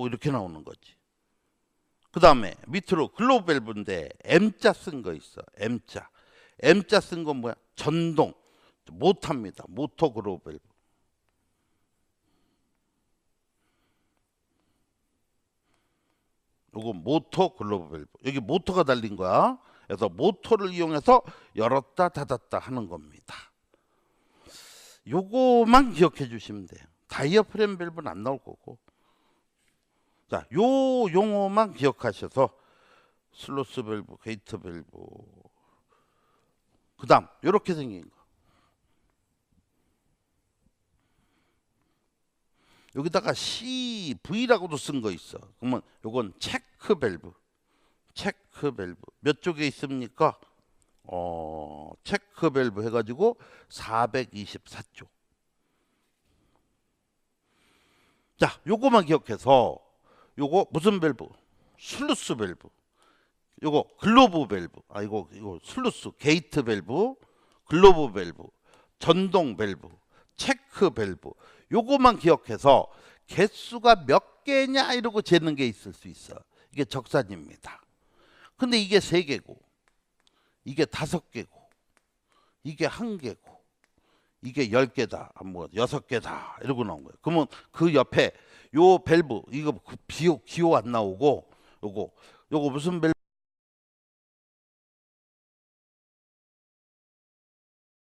뭐 이렇게 나오는 거지. 그 다음에 밑으로 글로브 밸브인데 M자 쓴 거 있어. M자. M자 쓴 건 뭐야? 전동. 모터입니다. 모터 글로브 밸브. 요거 모터 글로브 밸브. 여기 모터가 달린 거야. 그래서 모터를 이용해서 열었다 닫았다 하는 겁니다. 요거만 기억해 주시면 돼요. 다이어프램 밸브는 안 나올 거고. 자, 요 용어만 기억하셔서 슬로스 밸브, 게이트 밸브. 그다음 요렇게 생긴 거. 여기다가 CV라고도 쓴 거 있어. 그러면 요건 체크 밸브. 체크 밸브. 몇 쪽에 있습니까? 어, 체크 밸브 해 가지고 424쪽. 자, 요거만 기억해서 요거 무슨 밸브? 슬루스 밸브. 요거 글로브 밸브. 아 이거 이거 슬루스 게이트 밸브, 글로브 밸브, 전동 밸브, 체크 밸브. 요거만 기억해서 개수가 몇 개냐 이러고 재는 게 있을 수 있어. 이게 적산입니다. 근데 이게 세 개고, 이게 다섯 개고, 이게 한 개고, 이게 열 개다, 아, 뭐 여섯 개다 이러고 나온 거예요. 그러면 그 옆에 요 밸브 이거 그 비호 기호 안 나오고 요거 요거 무슨 밸브?